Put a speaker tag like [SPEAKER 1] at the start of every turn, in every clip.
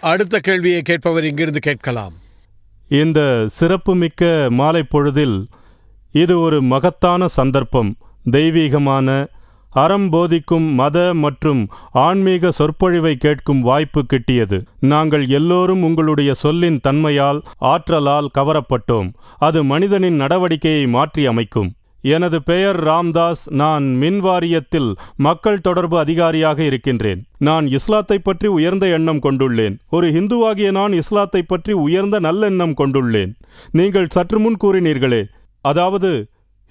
[SPEAKER 1] அடுத்த கேள்வியை கேட்பவர் இங்கிருந்து கேட்கலாம்.
[SPEAKER 2] இந்த சிறப்புமிக்க மாலை பொழுதில் இது ஒரு மகத்தான சந்தர்ப்பம். தெய்வீகமான அறம் போதிக்கும் மத மற்றும் ஆன்மீக சொற்பொழிவை கேட்கும் வாய்ப்பு கிட்டியது. நாங்கள் எல்லோரும் உங்களுடைய சொல்லின் தன்மையால் ஆற்றலால் கவரப்பட்டோம். அது மனிதனின் நடவடிக்கையை மாற்றி அமைக்கும் எனது பெயர் ராம்தாஸ். நான் மின் வாரியத்தில் மக்கள் தொடர்பு அதிகாரியாக இருக்கின்றேன். நான் இஸ்லாத்தை பற்றி உயர்ந்த எண்ணம் கொண்டுள்ளேன். ஒரு ஹிந்துவாகிய நான் இஸ்லாத்தை பற்றி உயர்ந்த நல்லெண்ணம் கொண்டுள்ளேன். நீங்கள் சற்று முன் கூறினீர்களே. அதாவது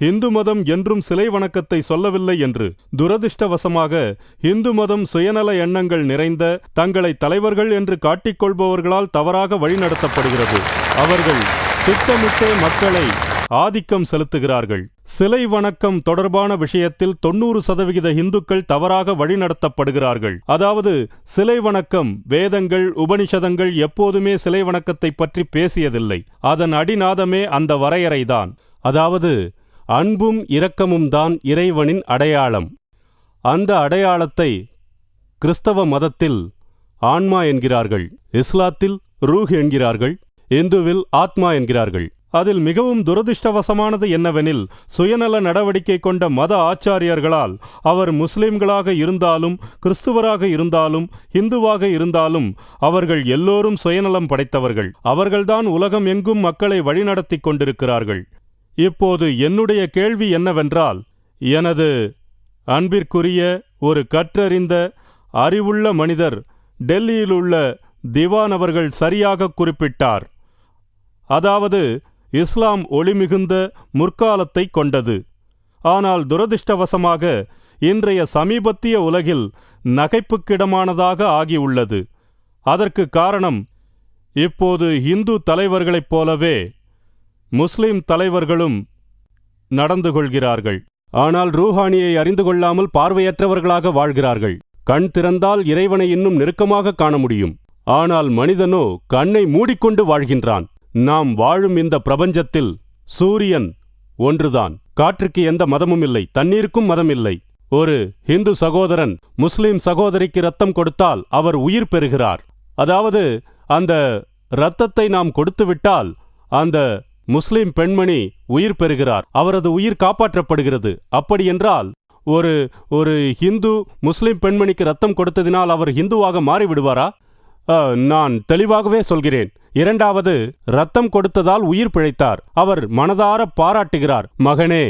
[SPEAKER 2] இந்து மதம் என்றும் சிலை வணக்கத்தை சொல்லவில்லை என்று. துரதிர்ஷ்டவசமாக இந்து மதம் சுயநல எண்ணங்கள் நிறைந்த தங்களை தலைவர்கள் என்று காட்டிக்கொள்பவர்களால் தவறாக வழிநடத்தப்படுகிறது. அவர்கள் திட்டமிட்டே மக்களை ஆதிக்கம் செலுத்துகிறார்கள். சிலை வணக்கம் தொடர்பான விஷயத்தில் தொண்ணூறு சதவிகித இந்துக்கள் தவறாக வழிநடத்தப்படுகிறார்கள். அதாவது சிலை வணக்கம் வேதங்கள் உபனிஷதங்கள் எப்போதுமே சிலை வணக்கத்தை பற்றி பேசியதில்லை. அதன் அடிநாதமே அந்த வரையறைதான். அதாவது அன்பும் இரக்கமும் தான் இறைவனின் அடையாளம். அந்த அடையாளத்தை கிறிஸ்தவ மதத்தில் ஆன்மா என்கிறார்கள். இஸ்லாத்தில் ரூஹ் என்கிறார்கள். இந்துவில் ஆத்மா என்கிறார்கள். அதில் மிகவும் துரதிர்ஷ்டவசமானது என்னவெனில் சுயநல நடவடிக்கை கொண்ட மத ஆச்சாரியர்களால் அவர் முஸ்லிம்களாக இருந்தாலும் கிறிஸ்துவராக இருந்தாலும் இந்துவாக இருந்தாலும் அவர்கள் எல்லோரும் சுயநலம் படைத்தவர்கள். அவர்கள்தான் உலகம் எங்கும் மக்களை வழிநடத்திக் கொண்டிருக்கிறார்கள். இப்போது என்னுடைய கேள்வி என்னவென்றால் எனது அன்பிற்குரிய ஒரு கற்றறிந்த அறிவுள்ள மனிதர் டெல்லியிலுள்ள திவான் அவர்கள் சரியாக குறிப்பிட்டார். அதாவது இஸ்லாம் ஒளிமிகுந்த முற்காலத்தை கொண்டது. ஆனால் துரதிர்ஷ்டவசமாக இன்றைய சமீபத்திய உலகில் நகைப்புக்கிடமானதாக ஆகியுள்ளது. அதற்கு காரணம் இப்போது இந்து தலைவர்களைப் போலவே முஸ்லிம் தலைவர்களும் நடந்து கொள்கிறார்கள். ஆனால் ரூஹானியை அறிந்து கொள்ளாமல் பார்வையற்றவர்களாக வாழ்கிறார்கள். கண் திறந்தால் இறைவனை இன்னும் நெருக்கமாக காண முடியும். ஆனால் மனிதனோ கண்ணை மூடிக்கொண்டு வாழ்கின்றான். நாம் வாழும் இந்த பிரபஞ்சத்தில் சூரியன் ஒன்றுதான். காற்றுக்கு எந்த மதமும் இல்லை தண்ணீருக்கும் மதம் இல்லை. ஒரு இந்து சகோதரன் முஸ்லிம் சகோதரிக்கு ரத்தம் கொடுத்தால் அவர் உயிர் பெறுகிறார். அதாவது அந்த இரத்தத்தை நாம் கொடுத்துவிட்டால் அந்த முஸ்லிம் பெண்மணி உயிர் பெறுகிறார். அவரது உயிர் காப்பாற்றப்படுகிறது. அப்படியென்றால் ஒரு ஒரு ஹிந்து முஸ்லிம் பெண்மணிக்கு ரத்தம் கொடுத்ததினால் அவர் ஹிந்துவாக மாறிவிடுவாரா? நான் தெளிவாகவே சொல்கிறேன். இரண்டாவது ரத்தம் கொடுத்ததால் உயிர் பிழைத்தார். அவர் மனதார பாராட்டுகிறார். மகனே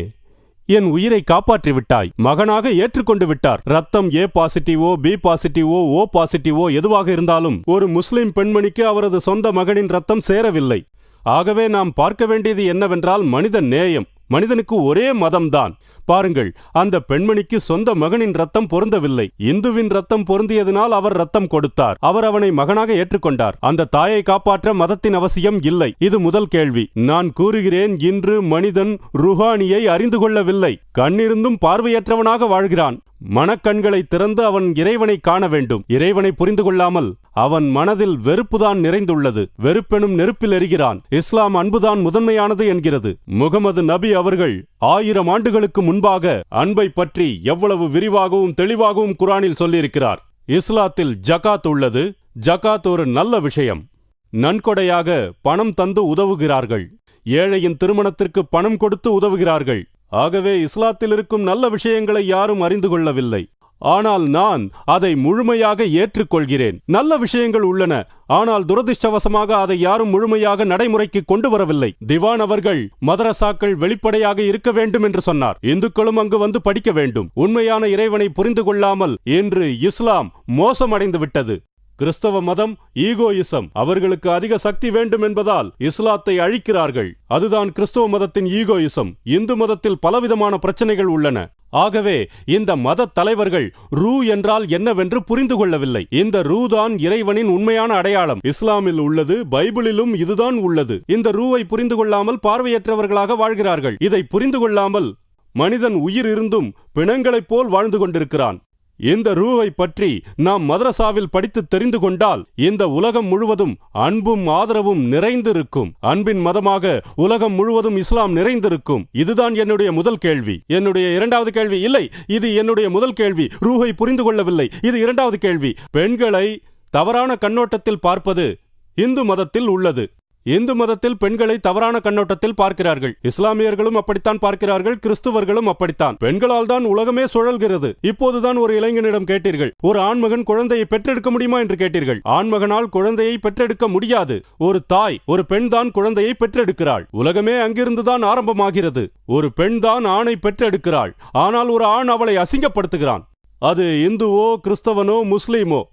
[SPEAKER 2] என் உயிரை காப்பாற்றி விட்டாய் மகனாக ஏற்றுக்கொண்டு விட்டார். ரத்தம் ஏ பாசிட்டிவோ பி பாசிட்டிவோ ஓ பாசிட்டிவோ எதுவாக இருந்தாலும் ஒரு முஸ்லிம் பெண்மணிக்கு அவரது சொந்த மகனின் ரத்தம் சேரவில்லை. ஆகவே நாம் பார்க்க வேண்டியது என்னவென்றால் மனித நேயம். மனிதனுக்கு ஒரே மதம்தான். பாருங்கள் அந்த பெண்மணிக்கு சொந்த மகனின் ரத்தம் பொருந்தவில்லை. இந்துவின் ரத்தம் பொருந்தியதனால் அவர் ரத்தம் கொடுத்தார். அவர் அவனை மகனாக ஏற்றுக்கொண்டார். அந்த தாயை காப்பாற்ற மதத்தின் அவசியம் இல்லை. இது முதல் கேள்வி. நான் கூறுகிறேன் இன்று மனிதன் ருஹானியை அறிந்து கொள்ளவில்லை. கண்ணிருந்தும் பார்வையற்றவனாக வாழ்கிறான். மனக்கண்களை திறந்து அவன் இறைவனை காண வேண்டும். இறைவனை புரிந்து கொள்ளாமல் அவன் மனதில் வெறுப்புதான் நிறைந்துள்ளது. வெறுப்பெனும் நெருப்பில் எரிகிறான். இஸ்லாம் அன்புதான் முதன்மையானது என்கிறது. முகமது நபி அவர்கள் ஆயிரம் ஆண்டுகளுக்கு முன்பாக அன்பை பற்றி எவ்வளவு விரிவாகவும் தெளிவாகவும் குரானில் சொல்லியிருக்கிறார். இஸ்லாத்தில் ஜகாத் உள்ளது. ஜகாத் ஒரு நல்ல விஷயம். நன்கொடையாக பணம் தந்து உதவுகிறார்கள். ஏழையின் திருமணத்திற்கு பணம் கொடுத்து உதவுகிறார்கள். ஆகவே இஸ்லாத்தில் இருக்கும் நல்ல விஷயங்களை யாரும் அறிந்து கொள்ளவில்லை. ஆனால் நான் அதை முழுமையாக ஏற்றுக்கொள்கிறேன். நல்ல விஷயங்கள் உள்ளன. ஆனால் துரதிர்ஷ்டவசமாக அதை யாரும் முழுமையாக நடைமுறைக்கு கொண்டு வரவில்லை திவான் அவர்கள் மதரசாக்கள் வெளிப்படையாக இருக்க வேண்டும் என்று சொன்னார். இந்துக்களும் அங்கு வந்து படிக்க வேண்டும். உண்மையான இறைவனை புரிந்து கொள்ளாமல் இன்று இஸ்லாம் மோசமடைந்து விட்டது. கிறிஸ்தவ மதம் ஈகோயிசம். அவர்களுக்கு அதிக சக்தி வேண்டும் என்பதால் இஸ்லாத்தை அழிக்கிறார்கள். அதுதான் கிறிஸ்தவ மதத்தின் ஈகோயிசம். இந்து மதத்தில் பலவிதமான பிரச்சனைகள் உள்ளன. ஆகவே இந்த மத தலைவர்கள் ரூ என்றால் என்னவென்று புரிந்து கொள்ளவில்லை. இந்த ரூ தான் இறைவனின் உண்மையான அடையாளம். இஸ்லாமில் உள்ளது பைபிளிலும் இதுதான் உள்ளது. இந்த ரூவை புரிந்து கொள்ளாமல் பார்வையற்றவர்களாக வாழ்கிறார்கள். இதை புரிந்து கொள்ளாமல் மனிதன் உயிர் இருந்தும் பிணங்களைப் போல் வாழ்ந்து கொண்டிருக்கிறான். இந்த ரூவை பற்றி நாம் மதரசாவில் படித்து தெரிந்து கொண்டால் இந்த உலகம் முழுவதும் அன்பும் ஆதரவும் நிறைந்திருக்கும். அன்பின் மதமாக உலகம் முழுவதும் இஸ்லாம் நிறைந்திருக்கும். இதுதான் என்னுடைய முதல் கேள்வி. என்னுடைய இரண்டாவது கேள்வி இல்லை. இது என்னுடைய முதல் கேள்வி. ரூஹை புரிந்து கொள்ளவில்லை. இது இரண்டாவது கேள்வி. பெண்களை தவறான கண்ணோட்டத்தில் பார்ப்பது இந்து மதத்தில் உள்ளது. இந்து மதத்தில் பெண்களை தவறான கண்ணோட்டத்தில் பார்க்கிறார்கள். இஸ்லாமியர்களும் அப்படித்தான் பார்க்கிறார்கள். கிறிஸ்துவர்களும் அப்படித்தான். பெண்களால் தான் உலகமே சுழல்கிறது. இப்போதுதான் ஒரு இளைஞனிடம் கேட்டீர்கள். ஒரு ஆண்மகன் குழந்தையை பெற்றெடுக்க முடியுமா என்று கேட்டீர்கள். ஆண்மகனால் குழந்தையை பெற்றெடுக்க முடியாது. ஒரு தாய் ஒரு பெண் தான் குழந்தையை பெற்றெடுக்கிறாள். உலகமே அங்கிருந்துதான் ஆரம்பமாகிறது. ஒரு பெண் தான் ஆணை பெற்றெடுக்கிறாள். ஆனால் ஒரு ஆண் அவளை அசிங்கப்படுத்துகிறான். அது இந்துவோ கிறிஸ்தவனோ முஸ்லீமோ?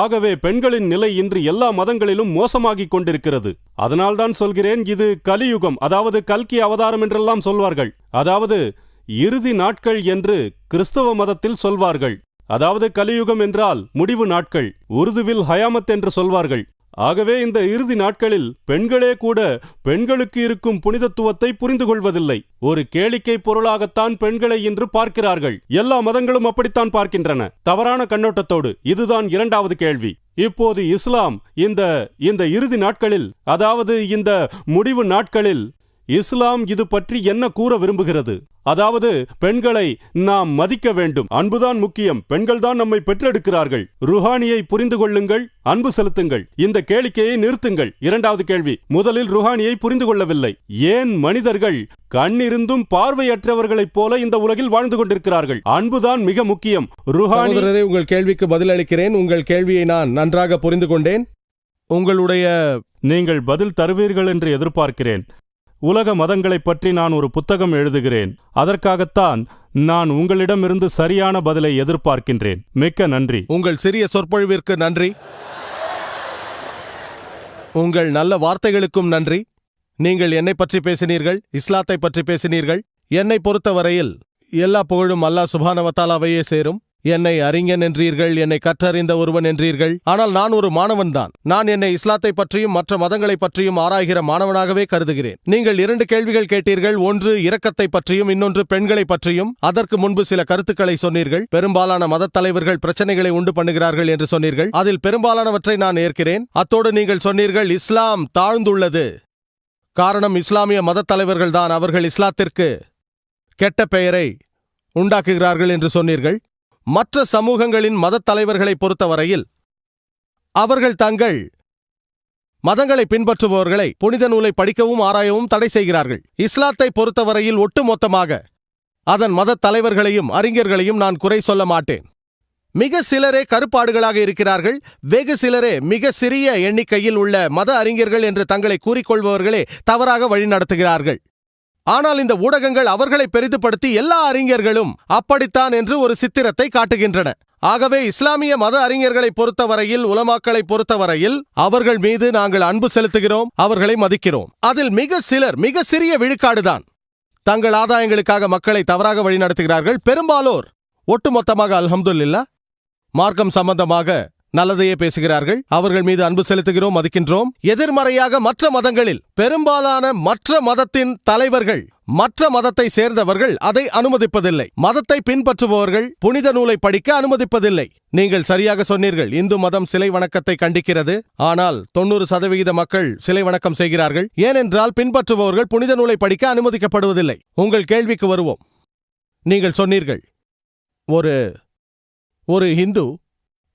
[SPEAKER 2] ஆகவே பெண்களின் நிலை இன்று எல்லா மதங்களிலும் மோசமாகிக் கொண்டிருக்கிறது. அதனால்தான் சொல்கிறேன் இது கலியுகம் அதாவது கல்கி அவதாரம் என்றெல்லாம் சொல்வார்கள். அதாவது இறுதி நாட்கள் என்று கிறிஸ்தவ மதத்தில் சொல்வார்கள். அதாவது கலியுகம் என்றால் முடிவு நாட்கள் உருதுவில் ஹயாமத் என்று சொல்வார்கள். ஆகவே இந்த இறுதி நாட்களில் பெண்களே கூட பெண்களுக்கு இருக்கும் புனிதத்துவத்தை புரிந்து கொள்வதில்லை ஒரு கேளிக்கை பொருளாகத்தான் பெண்களை இன்று பார்க்கிறார்கள். எல்லா மதங்களும் அப்படித்தான் பார்க்கின்றன. தவறான கண்ணோட்டத்தோடு இதுதான் இரண்டாவது கேள்வி. இப்போது இஸ்லாம் இந்த இந்த இறுதி நாட்களில் அதாவது இந்த முடிவு நாட்களில் இஸ்லாம் இது பற்றி என்ன கூற விரும்புகிறது? அதாவது பெண்களை நாம் மதிக்க வேண்டும். அன்புதான் முக்கியம். பெண்கள்தான் நம்மை பெற்றெடுக்கிறார்கள். ருஹானியை புரிந்து கொள்ளுங்கள். அன்பு செலுத்துங்கள். இந்த கேளிக்கையை நிறுத்துங்கள். இரண்டாவது கேள்வி. முதலில் ருஹானியை புரிந்து கொள்ளவில்லை. ஏன் மனிதர்கள் கண்ணிருந்தும் பார்வையற்றவர்களைப் போல இந்த உலகில் வாழ்ந்து கொண்டிருக்கிறார்கள்? அன்புதான் மிக முக்கியம். ருஹானி
[SPEAKER 3] உங்கள் கேள்விக்கு பதிலளிக்கிறேன் உங்கள் கேள்வியை நான் நன்றாக புரிந்து கொண்டேன். உங்களுடைய
[SPEAKER 2] நீங்கள் பதில் தருவீர்கள் என்று எதிர்பார்க்கிறேன். உலக மதங்களைப் பற்றி நான் ஒரு புத்தகம் எழுதுகிறேன். அதற்காகத்தான் நான் உங்களிடமிருந்து சரியான பதிலை எதிர்பார்க்கின்றேன். மிக்க நன்றி.
[SPEAKER 3] உங்கள் சிறிய சொற்பொழிவிற்கு நன்றி. உங்கள் நல்ல வார்த்தைகளுக்கும் நன்றி. நீங்கள் என்னை பற்றி பேசினீர்கள் இஸ்லாத்தை பற்றி பேசினீர்கள். என்னை பொறுத்தவரையில் எல்லா புகழும் அல்லாஹ் சுபானவத்தாலாவையே சேரும். என்னை அறிஞன் என்றீர்கள் என்னை கற்றறிந்த ஒருவன் என்றீர்கள். ஆனால் நான் ஒரு மாணவன்தான். நான் என்னை இஸ்லாத்தை பற்றியும் மற்ற மதங்களை பற்றியும் ஆராய்கிற மாணவனாகவே கருதுகிறேன். நீங்கள் இரண்டு கேள்விகள் கேட்டீர்கள் ஒன்று இரக்கத்தை பற்றியும் இன்னொன்று பெண்களை பற்றியும். அதற்கு முன்பு சில கருத்துக்களை சொன்னீர்கள். பெரும்பாலான மதத் தலைவர்கள் பிரச்சனைகளை உண்டு பண்ணுகிறார்கள் என்று சொன்னீர்கள். அதில் பெரும்பாலானவற்றை நான் ஏற்கிறேன். அத்தோடு நீங்கள் சொன்னீர்கள் இஸ்லாம் தாழ்ந்துள்ளது. காரணம் இஸ்லாமிய மதத் தலைவர்கள்தான் அவர்கள் இஸ்லாத்திற்கு கெட்ட பெயரை உண்டாக்குகிறார்கள் என்று சொன்னீர்கள். மற்ற சமூகங்களின் மதத் தலைவர்களை பொறுத்தவரையில் அவர்கள் தங்கள் மதங்களை பின்பற்றுபவர்களை புனித நூலை படிக்கவும் ஆராயவும் தடை செய்கிறார்கள். இஸ்லாத்தை பொறுத்தவரையில் ஒட்டுமொத்தமாக அதன் மதத் தலைவர்களையும் அறிஞர்களையும் நான் குறை சொல்ல மாட்டேன். மிக சிலரே கருப்பாடுகளாக இருக்கிறார்கள். வெகு சிலரே மிக சிறிய எண்ணிக்கையில் உள்ள மத அறிஞர்கள் என்று தங்களை கூறிக்கொள்பவர்களே தவறாக வழிநடத்துகிறார்கள். ஆனால் இந்த ஊடகங்கள் அவர்களை பெரிதுபடுத்தி எல்லா அறிஞர்களும் அப்படித்தான் என்று ஒரு சித்திரத்தை காட்டுகின்றன. ஆகவே இஸ்லாமிய மத அறிஞர்களை பொறுத்தவரையில் உலமாக்களை பொறுத்தவரையில் அவர்கள் மீது நாங்கள் அன்பு செலுத்துகிறோம் அவர்களை மதிக்கிறோம். அதில் மிக சிலர் மிக சிறிய விழுக்காடுதான். தங்கள் ஆதாயங்களுக்காக மக்களை தவறாக வழிநடத்துகிறார்கள். பெரும்பாலோர் ஒட்டுமொத்தமாக அல்ஹம்துல்லா மார்க்கம் சம்பந்தமாக நல்லதையே பேசுகிறார்கள். அவர்கள் மீது அன்பு செலுத்துகிறோம் மதிக்கின்றோம். எதிர்மறையாக மற்ற மதங்களில் பெரும்பாலான மற்ற மதத்தின் தலைவர்கள் மற்ற மதத்தை சேர்ந்தவர்கள் அதை அனுமதிப்பதில்லை. மதத்தை பின்பற்றுபவர்கள் புனித நூலை படிக்க அனுமதிப்பதில்லை. நீங்கள் சரியாக சொன்னீர்கள் இந்து மதம் சிலை வணக்கத்தை கண்டிக்கிறது. ஆனால் தொண்ணூறு சதவிகித மக்கள் சிலை வணக்கம் செய்கிறார்கள். ஏனென்றால் பின்பற்றுபவர்கள் புனித நூலை படிக்க அனுமதிக்கப்படுவதில்லை. உங்கள் கேள்விக்கு வருவோம். நீங்கள் சொன்னீர்கள் ஒரு ஒரு இந்து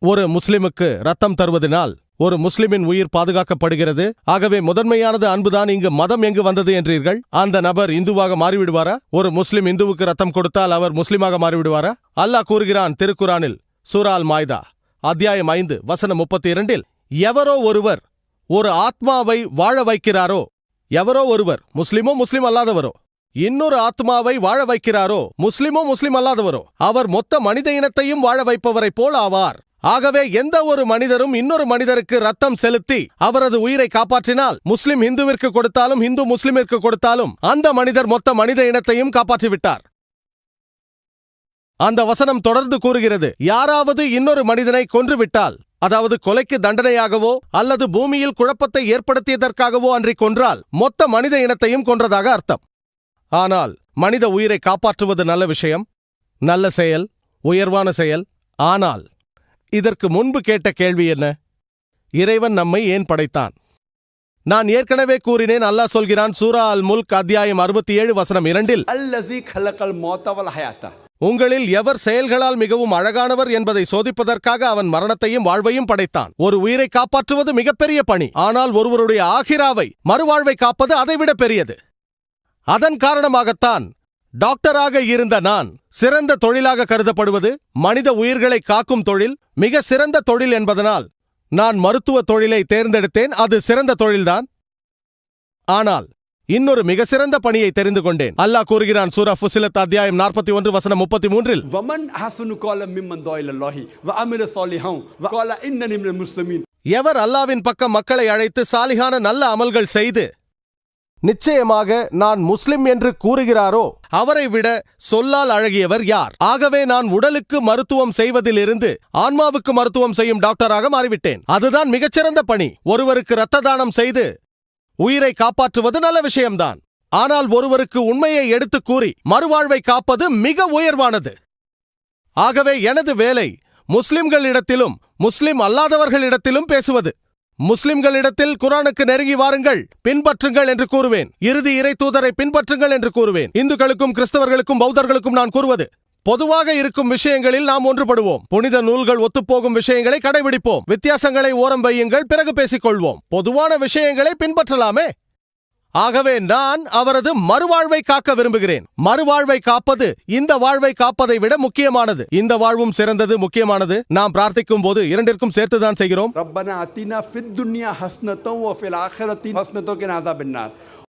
[SPEAKER 3] ஒரு முஸ்லிமுக்கு ரத்தம் தருவதனால் ஒரு முஸ்லிமின் உயிர் பாதுகாக்கப்படுகிறது. ஆகவே முதன்மையானது அன்புதான். இங்கு மதம் எங்கு வந்தது என்றீர்கள்? அந்த நபர் இந்துவாக மாறிவிடுவாரா? ஒரு முஸ்லிம் இந்துவுக்கு ரத்தம் கொடுத்தால் அவர் முஸ்லிமாக மாறிவிடுவாரா? அல்லாஹ் கூறுகிறான் திருக்குரானில் சூரால் மாய்தா அத்தியாயம் ஐந்து வசனம் முப்பத்தி இரண்டில் எவரோ ஒருவர் ஒரு ஆத்மாவை வாழ வைக்கிறாரோ எவரோ ஒருவர் முஸ்லிமோ முஸ்லிம் அல்லாதவரோ இன்னொரு ஆத்மாவை வாழ வைக்கிறாரோ முஸ்லிமோ முஸ்லிம் அல்லாதவரோ அவர் மொத்த மனித இனத்தையும் வாழ வைப்பவரைப் போல் ஆவார். ஆகவே எந்த ஒரு மனிதரும் இன்னொரு மனிதருக்கு ரத்தம் செலுத்தி அவரது உயிரை காப்பாற்றினால் முஸ்லிம் இந்துவிற்கு கொடுத்தாலும் இந்து முஸ்லிமிற்கு கொடுத்தாலும் அந்த மனிதர் மொத்த மனித இனத்தையும் காப்பாற்றிவிட்டார். அந்த வசனம் தொடர்ந்து கூறுகிறது. யாராவது இன்னொரு மனிதனை கொன்றுவிட்டால் அதாவது கொலைக்கு தண்டனையாகவோ அல்லது பூமியில் குழப்பத்தை ஏற்படுத்தியதற்காகவோ அன்றி கொன்றால் மொத்த மனித இனத்தையும் கொன்றதாக அர்த்தம். ஆனால் மனித உயிரை காப்பாற்றுவது நல்ல விஷயம் நல்ல செயல் உயர்வான செயல். ஆனால் இதற்கு முன்பு கேட்ட கேள்வி என்ன? இறைவன் நம்மை ஏன் படைத்தான்? நான் ஏற்கனவே கூறினேன் அல்லாஹ் சொல்கிறான் சூரா அல் முல்க் அத்தியாயம் அறுபத்தி ஏழு வசனம் இரண்டில் உங்களில் எவர் செயல்களால் மிகவும் அழகானவர் என்பதை சோதிப்பதற்காக அவன் மரணத்தையும் வாழ்வையும் படைத்தான். ஒரு உயிரை காப்பாற்றுவது மிகப்பெரிய பணி. ஆனால் ஒருவருடைய ஆகிராவை மறுவாழ்வை காப்பது அதைவிட பெரியது. அதன் காரணமாகத்தான் டாக்டராக இருந்த நான் சிறந்த தொழிலாக கருதப்படுவது மனித உயிர்களை காக்கும் தொழில் மிக சிறந்த தொழில் என்பதனால் நான் மருத்துவ தொழிலை தேர்ந்தெடுத்தேன் அது சிறந்த தொழில்தான். ஆனால் இன்னொரு மிக சிறந்த பணியை தெரிந்து கொண்டேன். அல்லாஹ் கூறுகிறான் சூரா ஃபுசிலத் அத்தியாயம் நாற்பத்தி ஒன்று வசனம் முப்பத்தி மூன்றில்.
[SPEAKER 4] வமன் ஹசனு கால மிம்மன் தாயிலல்லாஹி வ அமில சாலிஹம் வ கால இன்ன நிம்ன முஸ்லிமீன்.
[SPEAKER 3] எவர் அல்லாவின் பக்கம் மக்களை அழைத்து சாலிகான நல்ல அமல்கள் செய்து நிச்சயமாக நான் முஸ்லிம் என்று கூறுகிறாரோ? அவரை விட சொல்லால் அழகியவர் யார்? ஆகவே நான் உடலுக்கு மருத்துவம் செய்வதிலிருந்து ஆன்மாவுக்கு மருத்துவம் செய்யும் டாக்டராக மாறிவிட்டேன். அதுதான் மிகச்சிறந்த பணி. ஒருவருக்கு இரத்த தானம் செய்து உயிரை காப்பாற்றுவது நல்ல விஷயம்தான். ஆனால் ஒருவருக்கு உண்மையை எடுத்துக் கூறி மறுவாழ்வை காப்பது மிக உயர்வானது. ஆகவே எனது வேலை முஸ்லிம்களிடத்திலும் முஸ்லிம் அல்லாதவர்களிடத்திலும் பேசுவது. முஸ்லிம்களிடத்தில் குரானுக்கு நெருங்கி வாருங்கள் பின்பற்றுங்கள் என்று கூறுவேன். இறுதி இறை தூதரை பின்பற்றுங்கள் என்று கூறுவேன். இந்துக்களுக்கும் கிறிஸ்தவர்களுக்கும் பௌத்தர்களுக்கும் நான் கூறுவது பொதுவாக இருக்கும் விஷயங்களில் நாம் ஒன்றுபடுவோம். புனித நூல்கள் ஒத்துப்போகும் விஷயங்களை கடைபிடிப்போம். வித்தியாசங்களை ஓரம் வையுங்கள் பிறகு பேசிக்கொள்வோம். பொதுவான விஷயங்களை பின்பற்றலாமே? ஆகவே நான் அவரது மறுவாழ்வை காக்க விரும்புகிறேன். மறுவாழ்வை காப்பது இந்த வாழ்வை காப்பதை விட முக்கியமானது. இந்த வாழ்வும் சிறந்தது முக்கியமானது. நாம் பிரார்த்திக்கும் போது இரண்டிற்கும் சேர்த்துதான் செய்கிறோம்.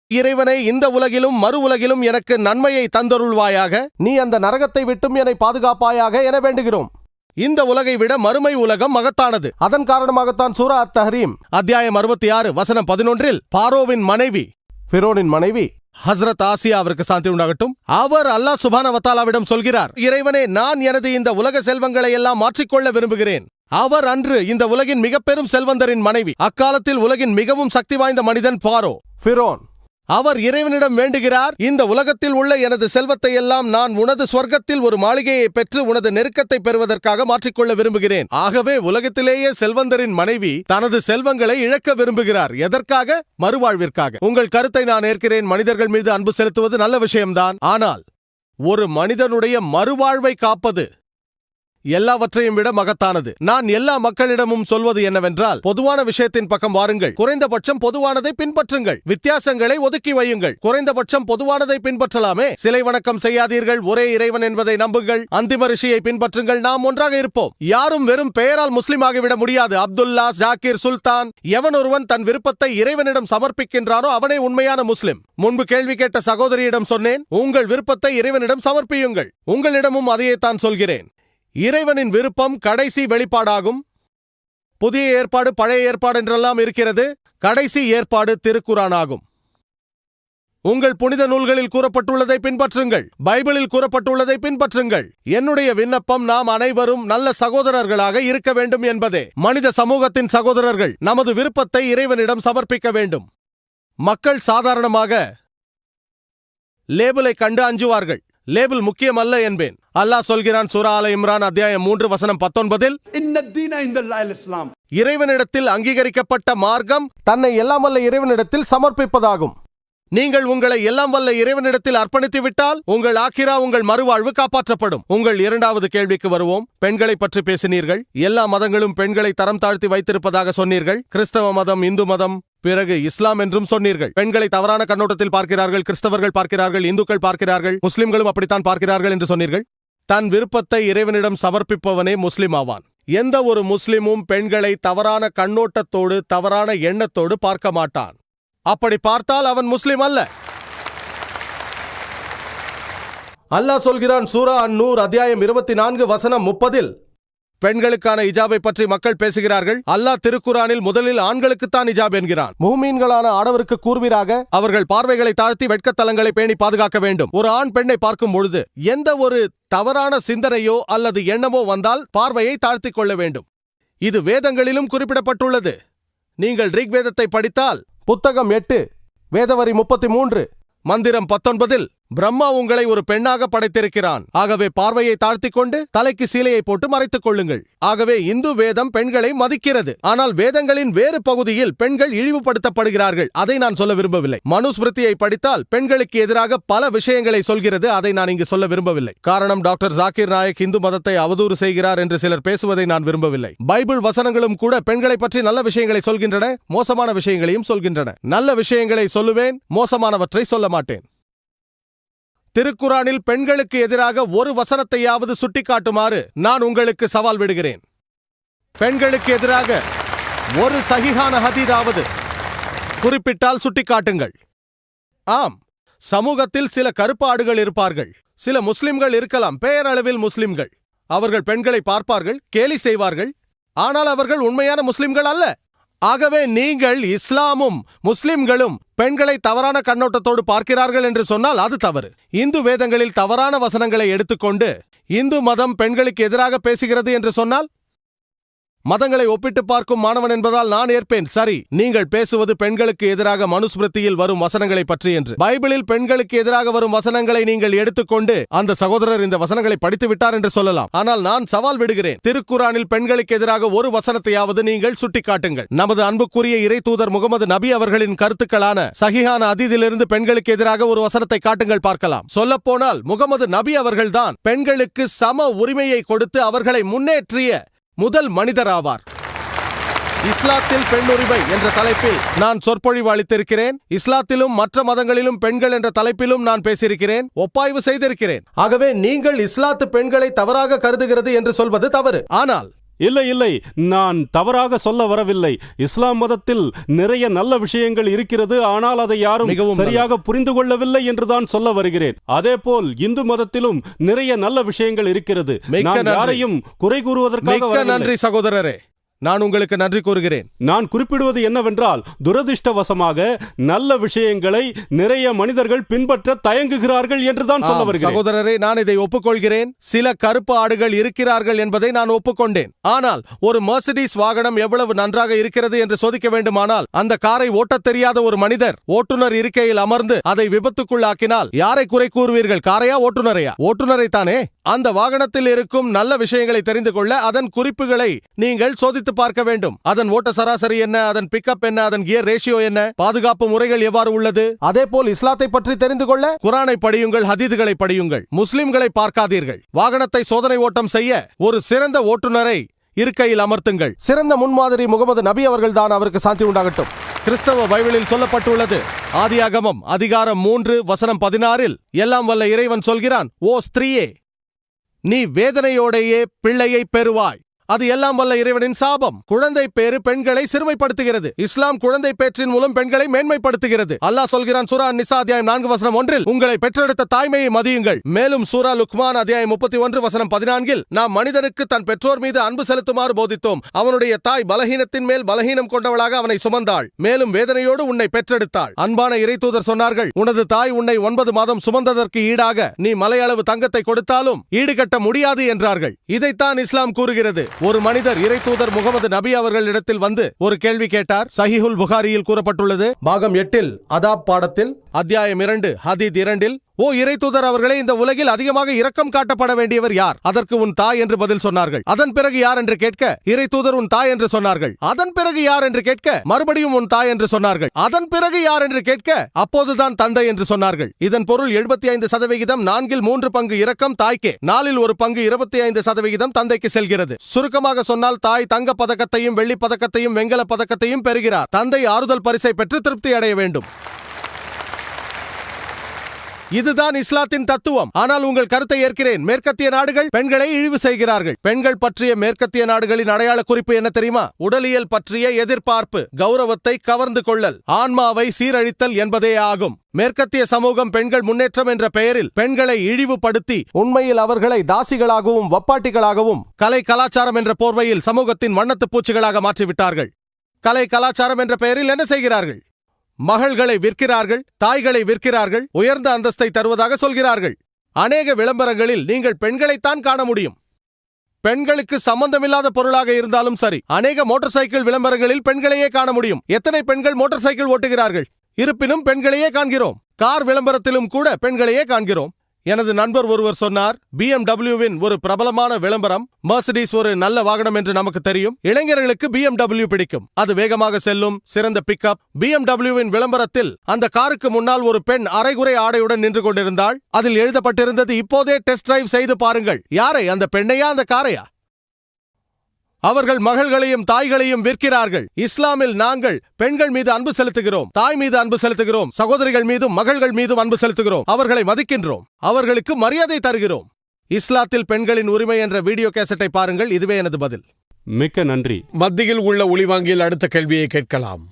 [SPEAKER 3] இறைவனை இந்த உலகிலும் மறு உலகிலும் எனக்கு நன்மையை தந்தருள்வாயாக. நீ அந்த நரகத்தை விட்டும் என்னை பாதுகாப்பாயாக என வேண்டுகிறோம். இந்த உலகை விட மறுமை உலகம் மகத்தானது. அதன் காரணமாகத்தான் சூரா அத் தஹரீம் அத்தியாயம் அறுபத்தி ஆறு வசனம் பதினொன்றில் பாரோவின் மனைவி ஃபிரோனின் மனைவி. ஹஸ்ரத் ஆசியா அவருக்கு சாந்தி உண்டாகட்டும். அவர் அல்லாஹ் சுபான வத்தாலாவிடம் சொல்கிறார் இறைவனே நான் எனது இந்த உலக செல்வங்களை எல்லாம் மாற்றிக்கொள்ள விரும்புகிறேன். அவர் அன்று இந்த உலகின் மிக பெரும் செல்வந்தரின் மனைவி அக்காலத்தில் உலகின் மிகவும் சக்தி வாய்ந்த மனிதன் பாரோ ஃபிரோன். அவர் இறைவனிடம் வேண்டுகிறார் இந்த உலகத்தில் உள்ள எனது செல்வத்தை எல்லாம் நான் உனது சொர்க்கத்தில் ஒரு மாளிகையை பெற்று உனது நெருக்கத்தை பெறுவதற்காக மாற்றிக்கொள்ள விரும்புகிறேன். ஆகவே உலகத்திலேயே செல்வந்தரின் மனைவி தனது செல்வங்களை இழக்க விரும்புகிறார். எதற்காக? மறுவாழ்விற்காக. உங்கள் கருத்தை நான் ஏற்கிறேன். மனிதர்கள் மீது அன்பு செலுத்துவது நல்ல விஷயம்தான். ஆனால் ஒரு மனிதனுடைய மறுவாழ்வை காப்பது எல்லாவற்றையும் விட மகத்தானது. நான் எல்லா மக்களிடமும் சொல்வது என்னவென்றால் பொதுவான விஷயத்தின் பக்கம் வாருங்கள். குறைந்தபட்சம் பொதுவானதை பின்பற்றுங்கள். வித்தியாசங்களை ஒதுக்கி வையுங்கள். குறைந்தபட்சம் பொதுவானதை பின்பற்றலாமே. சிலை வணக்கம் செய்யாதீர்கள். ஒரே இறைவன் என்பதை நம்புங்கள். அந்திம ரிஷியை பின்பற்றுங்கள். நாம் ஒன்றாக இருப்போம். யாரும் வெறும் பெயரால் முஸ்லிம் ஆகிவிட முடியாது. அப்துல்லா ஜாக்கிர் சுல்தான். எவன் ஒருவன் தன் விருப்பத்தை இறைவனிடம் சமர்ப்பிக்கின்றானோ அவனே உண்மையான முஸ்லிம். முன்பு கேள்வி கேட்ட சகோதரியிடம் சொன்னேன் உங்கள் விருப்பத்தை இறைவனிடம் சமர்ப்பியுங்கள். உங்களிடமும் அதையே தான் சொல்கிறேன். இறைவனின் விருப்பம் கடைசி வெளிப்பாடாகும். புதிய ஏற்பாடு பழைய ஏற்பாடு என்றெல்லாம் இருக்கிறது. கடைசி ஏற்பாடு திருக்குரான் ஆகும் உங்கள் புனித நூல்களில் கூறப்பட்டுள்ளதை பின்பற்றுங்கள். பைபிளில் கூறப்பட்டுள்ளதை பின்பற்றுங்கள். என்னுடைய விண்ணப்பம் நாம் அனைவரும் நல்ல சகோதரர்களாக இருக்க வேண்டும் என்பதே. மனித சமூகத்தின் சகோதரர்கள் நமது விருப்பத்தை இறைவனிடம் சமர்ப்பிக்க வேண்டும். மக்கள் சாதாரணமாக லேபிளை கண்டு அஞ்சுவார்கள். லேபிள் முக்கியமல்ல என்பேன். அல்லாஹ் சொல்கிறான் சூரா அல இம்ரான் அத்தியாயம் மூன்று வசனம் பத்தொன்பதில் இறைவனிடத்தில் அங்கீகரிக்கப்பட்ட மார்க்கம் தன்னை எல்லாம் வல்ல இறைவனிடத்தில் சமர்ப்பிப்பதாகும். நீங்கள் உங்களை எல்லாம் வல்ல இறைவனிடத்தில் அர்ப்பணித்து விட்டால் உங்கள் ஆக்கிரா உங்கள் மறுவாழ்வு காப்பாற்றப்படும். உங்கள் இரண்டாவது கேள்விக்கு வருவோம். பெண்களை பற்றி பேசினீர்கள். எல்லா மதங்களும் பெண்களை தரம் தாழ்த்தி வைத்திருப்பதாக சொன்னீர்கள். கிறிஸ்தவ மதம் இந்து மதம் பிறகு இஸ்லாம் என்றும் சொன்னீர்கள். பெண்களை தவறான கண்ணோட்டத்தில் பார்க்கிறார்கள் கிறிஸ்தவர்கள் பார்க்கிறார்கள் இந்துக்கள் பார்க்கிறார்கள் முஸ்லிம்களும் அப்படித்தான் பார்க்கிறார்கள் என்று சொன்னீர்கள். தன் விருப்பத்தை இறைவனிடம் சமர்ப்பிப்பவனே முஸ்லிம் ஆவான். எந்த ஒரு முஸ்லிமும் பெண்களை தவறான கண்ணோட்டத்தோடு தவறான எண்ணத்தோடு பார்க்க மாட்டான். அப்படி பார்த்தால் அவன் முஸ்லிம் அல்ல. அல்லாஹ் சொல்கிறான் சூரா அந்நூர் அத்தியாயம் இருபத்தி நான்கு வசனம் முப்பதில் பெண்களுக்கான இஜாபை பற்றி மக்கள் பேசுகிறார்கள். அல்லாஹ் திருக்குரானில் முதலில் ஆண்களுக்குத்தான் இஜாப் என்கிறான். மூமீன்களான ஆடவருக்கு கூர்வீராக அவர்கள் பார்வைகளை தாழ்த்தி வெட்கத்தலங்களை பேணி பாதுகாக்க வேண்டும். ஒரு ஆண் பெண்ணை பார்க்கும் பொழுது எந்த ஒரு தவறான சிந்தனையோ அல்லது எண்ணமோ வந்தால் பார்வையை தாழ்த்திக் கொள்ள வேண்டும். இது வேதங்களிலும் குறிப்பிடப்பட்டுள்ளது. நீங்கள் ரிக்வேதத்தை படித்தால் புத்தகம் எட்டு வேதவரி முப்பத்தி மூன்று மந்திரம் பத்தொன்பதில் பிரம்மா உங்களை ஒரு பெண்ணாக படைத்திருக்கிறான். ஆகவே பார்வையை தாழ்த்திக் கொண்டு தலைக்கு சீலையை போட்டு மறைத்துக் கொள்ளுங்கள். ஆகவே இந்து வேதம் பெண்களை மதிக்கிறது. ஆனால் வேதங்களின் வேறு பகுதியில் பெண்கள் இழிவுபடுத்தப்படுகிறார்கள். அதை நான் சொல்ல விரும்பவில்லை. மனுஸ்மிருதியை படித்தால் பெண்களுக்கு எதிராக பல விஷயங்களை சொல்கிறது. அதை நான் இங்கு சொல்ல விரும்பவில்லை. காரணம் டாக்டர் ஜாகிர் நாயக் இந்து மதத்தை அவதூறு செய்கிறார் என்று சிலர் பேசுவதை நான் விரும்பவில்லை. பைபிள் வசனங்களும் கூட பெண்களை பற்றி நல்ல விஷயங்களை சொல்கின்றன மோசமான விஷயங்களையும் சொல்கின்றன. நல்ல விஷயங்களை சொல்லுவேன் மோசமானவற்றை சொல்ல மாட்டேன். திருக்குரானில் பெண்களுக்கு எதிராக ஒரு வசனத்தையாவது சுட்டிக்காட்டுமாறு நான் உங்களுக்கு சவால் விடுகிறேன். பெண்களுக்கு எதிராக ஒரு சகிஹான ஹதீதாவது குறிப்பிட்டால் சுட்டிக்காட்டுங்கள். ஆம் சமூகத்தில் சில கருப்பாடுகள் இருப்பார்கள். சில முஸ்லிம்கள் இருக்கலாம் பெயரளவில் முஸ்லிம்கள். அவர்கள் பெண்களை பார்ப்பார்கள் கேலி செய்வார்கள். ஆனால் அவர்கள் உண்மையான முஸ்லிம்கள் அல்ல. ஆகவே நீங்கள் இஸ்லாமும் முஸ்லிம்களும் பெண்களை தவறான கண்ணோட்டத்தோடு பார்க்கிறார்கள் என்று சொன்னால் அது தவறு. இந்து வேதங்களில் தவறான வசனங்களை எடுத்துக்கொண்டு இந்து மதம் பெண்களுக்கு எதிராக பேசுகிறது என்று சொன்னால் மதங்களை ஒப்பிட்டு பார்க்கும் மாணவன் என்பதால் நான் ஏற்பேன். சரி நீங்கள் பேசுவது பெண்களுக்கு எதிராக மனுஸ்மிருதியில் வரும் வசனங்களை பற்றி என்று. பைபிளில் பெண்களுக்கு எதிராக வரும் வசனங்களை நீங்கள் எடுத்துக்கொண்டு அந்த சகோதரர் இந்த வசனங்களை படித்து விட்டார் என்று சொல்லலாம். ஆனால் நான் சவால் விடுகிறேன். திருக்குரானில் பெண்களுக்கு எதிராக ஒரு வசனத்தையாவது நீங்கள் சுட்டிக்காட்டுங்கள். நமது அன்புக்குரிய இறை தூதர் முகமது நபி அவர்களின் கருத்துக்களான சகிஹான அதீதிலிருந்து பெண்களுக்கு எதிராக ஒரு வசனத்தை காட்டுங்கள் பார்க்கலாம். சொல்லப்போனால் முகமது நபி அவர்கள்தான் பெண்களுக்கு சம உரிமையை கொடுத்து அவர்களை முன்னேற்றிய முதல் மனிதர் ஆவார் இஸ்லாத்தில் பெண்ணுரிமை என்ற தலைப்பில் நான் சொற்பொழிவு அளித்திருக்கிறேன். இஸ்லாத்திலும் மற்ற மதங்களிலும் பெண்கள் என்ற தலைப்பிலும் நான் பேசியிருக்கிறேன். ஒப்பாய்வு செய்திருக்கிறேன். ஆகவே நீங்கள் இஸ்லாத்து பெண்களை தவறாக கருதுகிறது என்று சொல்வது தவறு. ஆனால்
[SPEAKER 2] இல்லை இல்லை நான் தவறாக சொல்ல வரவில்லை. இஸ்லாம் மதத்தில் நிறைய நல்ல விஷயங்கள் இருக்கிறது ஆனால் அதை யாரும்
[SPEAKER 3] மிகவும்
[SPEAKER 2] சரியாக புரிந்து கொள்ளவில்லை என்றுதான் சொல்ல வருகிறேன். அதேபோல் இந்து மதத்திலும் நிறைய நல்ல விஷயங்கள் இருக்கிறது. நான். யாரையும் குறை கூறுவதற்காக.
[SPEAKER 3] நன்றி சகோதரரே. நான் உங்களுக்கு நன்றி கூறுகிறேன்.
[SPEAKER 2] நான் குறிப்பிடுவது என்னவென்றால் துரதிர்ஷ்டவசமாக நல்ல விஷயங்களை நிறைய மனிதர்கள் பின்பற்ற தயங்குகிறார்கள் என்றுதான் சொல்ல வருகிறேன்.
[SPEAKER 3] சகோதரரே நான் இதை ஒப்புக்கொள்கிறேன். சில கருப்பு ஆடுகள் இருக்கிறார்கள் என்பதை நான் ஒப்புக்கொண்டேன். ஆனால் ஒரு மர்சிடிஸ் வாகனம் எவ்வளவு நன்றாக இருக்கிறது என்று சோதிக்க வேண்டுமானால் அந்த காரை ஓட்டத் தெரியாத ஒரு மனிதர் ஓட்டுநர் இருக்கையில் அமர்ந்து அதை விபத்துக்குள்ளாக்கினால் யாரை குறை கூறுவீர்கள் காரையா ஓட்டுநரையா? ஓட்டுநரை தானே அந்த வாகனத்தில் இருக்கும் நல்ல விஷயங்களை தெரிந்து கொள்ள அதன் குறிப்புகளை நீங்கள் சோதித்து பார்க்க வேண்டும் அதன் ஓட்ட சராசரி என்ன? அதன் பிக்கப் என்ன? அதன் கியர் ரேஷியோ என்ன? பாதுகாப்பு முறைகள் எவ்வாறு உள்ளது? அதே போல் இஸ்லாத்தை பற்றி தெரிந்து கொள்ள குரானை படியுங்கள் ஹதீதுகளை படியுங்கள் முஸ்லிம்களை பார்க்காதீர்கள். வாகனத்தை சோதனை ஓட்டம் செய்ய ஒரு சிறந்த ஓட்டுநரை இருக்கையில் அமர்த்துங்கள். சிறந்த முன்மாதிரி முகமது நபி அவர்கள் தான் அவருக்கு சாந்தி உண்டாகட்டும். கிறிஸ்தவ பைபிளில் சொல்லப்பட்டுள்ளது ஆதியாகமம் அதிகாரம் மூன்று வசனம் பதினாறில் எல்லாம் வல்ல இறைவன் சொல்கிறான் ஓ ஸ்திரீயே நீ வேதனையோடையே பிள்ளையை பெறுவாய். அது எல்லாம் வல்ல இறைவனின் சாபம். குழந்தை பேறு பெண்களை சிறுமைப்படுத்துகிறது. இஸ்லாம் குழந்தை பேற்றின் மூலம் பெண்களை மேன்மைப்படுத்துகிறது. அல்லாஹ் சொல்கிறான் சூரா நிசா அத்தியாயம் நான்கு வசனம் ஒன்றில் உங்களை பெற்றெடுத்த தாய்மையை மதியுங்கள். மேலும் சூரா லுக்மான் அத்தியாயம் முப்பத்தி ஒன்று வசனம் பதினான்கில் நாம் மனிதனுக்கு தன் பெற்றோர் மீது அன்பு செலுத்துமாறு போதித்தோம். அவனுடைய தாய் பலகீனத்தின் மேல் பலகீனம் கொண்டவளாக அவனை சுமந்தாள். மேலும் வேதனையோடு உன்னை பெற்றெடுத்தாள். அன்பான இறைத்தூதர் சொன்னார்கள் உனது தாய் உன்னை ஒன்பது மாதம் சுமந்ததற்கு ஈடாக நீ மலையளவு தங்கத்தை கொடுத்தாலும் ஈடுகட்ட முடியாது என்றார்கள். இதைத்தான் இஸ்லாம் கூறுகிறது. ஒரு மனிதர் இறைத்தூதர் முகமது நபி அவர்களிடத்தில் வந்து ஒரு கேள்வி கேட்டார். சஹிஹுல் புகாரியில் கூறப்பட்டுள்ளது பாகம் எட்டில் அதாப் பாடத்தில் அத்தியாயம் இரண்டு ஹதீத் இரண்டில் ஓ இறைத்தூதர் அவர்களே இந்த உலகில் அதிகமாக இரக்கம் காட்டப்பட வேண்டியவர் யார்? அதற்கு உன் தாய் என்று பதில் சொன்னார்கள். அதன் பிறகு யார் என்று கேட்க இறைத்தூதர் உன் தாய் என்று சொன்னார்கள். அதன் பிறகு யார் என்று கேட்க மறுபடியும் உன் தாய் என்று சொன்னார்கள். அதன் பிறகு யார் என்று கேட்க அப்போதுதான் தந்தை என்று சொன்னார்கள். இதன் பொருள் எழுபத்தி ஐந்து சதவிகிதம் நான்கில் மூன்று பங்கு இரக்கம் தாய்க்கே நாலில் ஒரு பங்கு இருபத்தி ஐந்து சதவிகிதம் தந்தைக்கு செல்கிறது. சுருக்கமாக சொன்னால் தாய் தங்க பதக்கத்தையும் வெள்ளி பதக்கத்தையும் வெங்கல பதக்கத்தையும் பெறுகிறார். தந்தை ஆறுதல் பரிசை பெற்று திருப்தி அடைய வேண்டும். இதுதான் இஸ்லாத்தின் தத்துவம். ஆனால் உங்கள் கருத்தை ஏற்கிறேன். மேற்கத்திய நாடுகள் பெண்களை இழிவு செய்கிறார்கள். பெண்கள் பற்றிய மேற்கத்திய நாடுகளின் அடையாள குறிப்பு என்ன தெரியுமா? உடலியல் பற்றிய எதிர்பார்ப்பு கௌரவத்தை கவர்ந்து கொள்ளல் ஆன்மாவை சீரழித்தல் என்பதே ஆகும். மேற்கத்திய சமூகம் பெண்கள் முன்னேற்றம் என்ற பெயரில் பெண்களை இழிவுபடுத்தி உண்மையில் அவர்களை தாசிகளாகவும் வப்பாட்டிகளாகவும் கலை கலாச்சாரம் என்ற போர்வையில் சமூகத்தின் வண்ணத்துப் பூச்சிகளாக மாற்றிவிட்டார்கள். கலை கலாச்சாரம் என்ற பெயரில் என்ன செய்கிறார்கள்? மகள்களை விற்கிறார்கள் தாய்களை விற்கிறார்கள் உயர்ந்த அந்தஸ்தை தருவதாக சொல்கிறார்கள். அநேக விளம்பரங்களில் நீங்கள் பெண்களைத்தான் காண முடியும். பெண்களுக்கு சம்பந்தமில்லாத பொருளாக இருந்தாலும் சரி அநேக மோட்டார் சைக்கிள் விளம்பரங்களில் பெண்களையே காண முடியும். எத்தனை பெண்கள் மோட்டார் சைக்கிள் ஓட்டுகிறார்கள்? இருப்பினும் பெண்களையே காண்கிறோம். கார் விளம்பரத்திலும் கூட பெண்களையே காண்கிறோம். எனது நண்பர் ஒருவர் சொன்னார் பிஎம்டபிள்யூவின் ஒரு பிரபலமான விளம்பரம் மர்சிடிஸ் ஒரு நல்ல வாகனம் என்று நமக்கு தெரியும். இளைஞர்களுக்கு பிஎம்டபிள்யூ பிடிக்கும். அது வேகமாக செல்லும் சிறந்த பிக்கப் பிஎம்டபிள்யூவின் விளம்பரத்தில் அந்த காருக்கு முன்னால் ஒரு பெண் அரைகுறை ஆடையுடன் நின்று கொண்டிருந்தாள். அதில் எழுதப்பட்டிருந்தது இப்போதே டெஸ்ட் டிரைவ் செய்து பாருங்கள். யாரை? அந்த பெண்ணையா? அந்த காரையா? அவர்கள் மகள்களையும் தாய்களையும் விற்கிறார்கள். இஸ்லாமில் நாங்கள் பெண்கள் மீது அன்பு செலுத்துகிறோம். தாய் மீது அன்பு செலுத்துகிறோம். சகோதரிகள் மீதும் மகள்கள் மீதும் அன்பு செலுத்துகிறோம். அவர்களை மதிக்கின்றோம். அவர்களுக்கு மரியாதை தருகிறோம். இஸ்லாத்தில் பெண்களின் உரிமை என்ற வீடியோ கேசட்டை பாருங்கள். இதுவே எனது பதில்.
[SPEAKER 2] மிக்க நன்றி.
[SPEAKER 1] மத்தியில் உள்ள ஒளிவாங்கியில் அடுத்த கேள்வியை கேட்கலாம்.